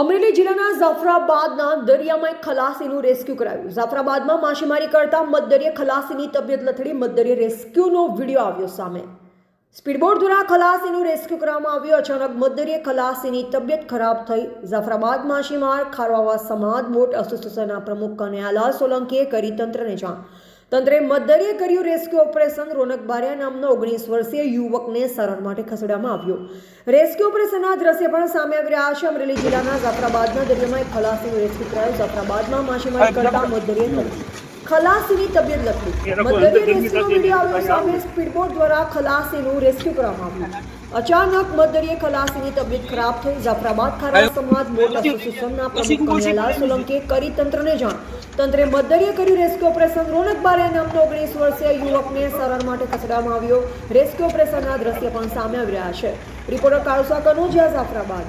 અમરેલી જિલ્લાના જાફરાબાદના દરિયામાં એક ખલાસીનું રેસ્ક્યુ કરાયું. જાફરાબાદમાં માછીમારી કરતા મધદરિયે ખલાસીની તબિયત લથડી મધદરિયે રેસ્ક્યુનો વીડિયો આવ્યો સામે. સ્પીડબોટ દ્વારા ખલાસીનું રેસ્ક્યુ કરવામાં આવ્યું. અચાનક મધદરિયે ખલાસીની તબિયત ખરાબ થઈ. જાફરાબાદ માછીમાર ખારવાવા સમાજ બોટ એસોસિએશનના પ્રમુખ કનૈયાલાલ સોલંકીએ કરી તંત્રને જાણ. તંત્રે મધદરિયે કર્યું રેસ્ક્યુ ઓપરેશન. રોનક બારિયા નામનો ઓગણીસ વર્ષીય યુવકને સારવાર માટે ખસેડવામાં આવ્યો. રેસ્ક્યુ ઓપરેશનના દ્રશ્ય પણ સામે આવી રહ્યા છે. અમરેલી જિલ્લાના જાફરાબાદના દરિયામાં એક ખલાસીનું રેસ્ક્યુ કરાયું. જાફરાબાદમાં માછીમારી કરતા મધદરિયે ખલાસીની તબિયત લખી મધદરિયે રેસ્ક્યુ વીડિયો આવ્યો સામે સ્પીડબોટ દ્વારા ખલાસીનું રેસ્ક્યુ કરવામાં આવ્યું. અચાનક મધદરીએ ખલાસીની તબિયત ખરાબ થઈ. જાફરાબાદ ખારા સમાજ મોટા એસોસિએશનના પ્રમુખ કન્યાલાલ સોલંકીએ કરી તંત્રને જાણ. તંત્રે મધદરિયે કર્યું રેસ્ક્યુ ઓપરેશન રોનક બારે નામનો ઓગણીસ વર્ષીય યુવકને સારવાર માટે ખસેડવામાં આવ્યો. રેસ્ક્યુ ઓપરેશનના દ્રશ્ય પણ સામે આવી રહ્યા છે. રિપોર્ટર કાળુસા કનોજિયા જાફરાબાદ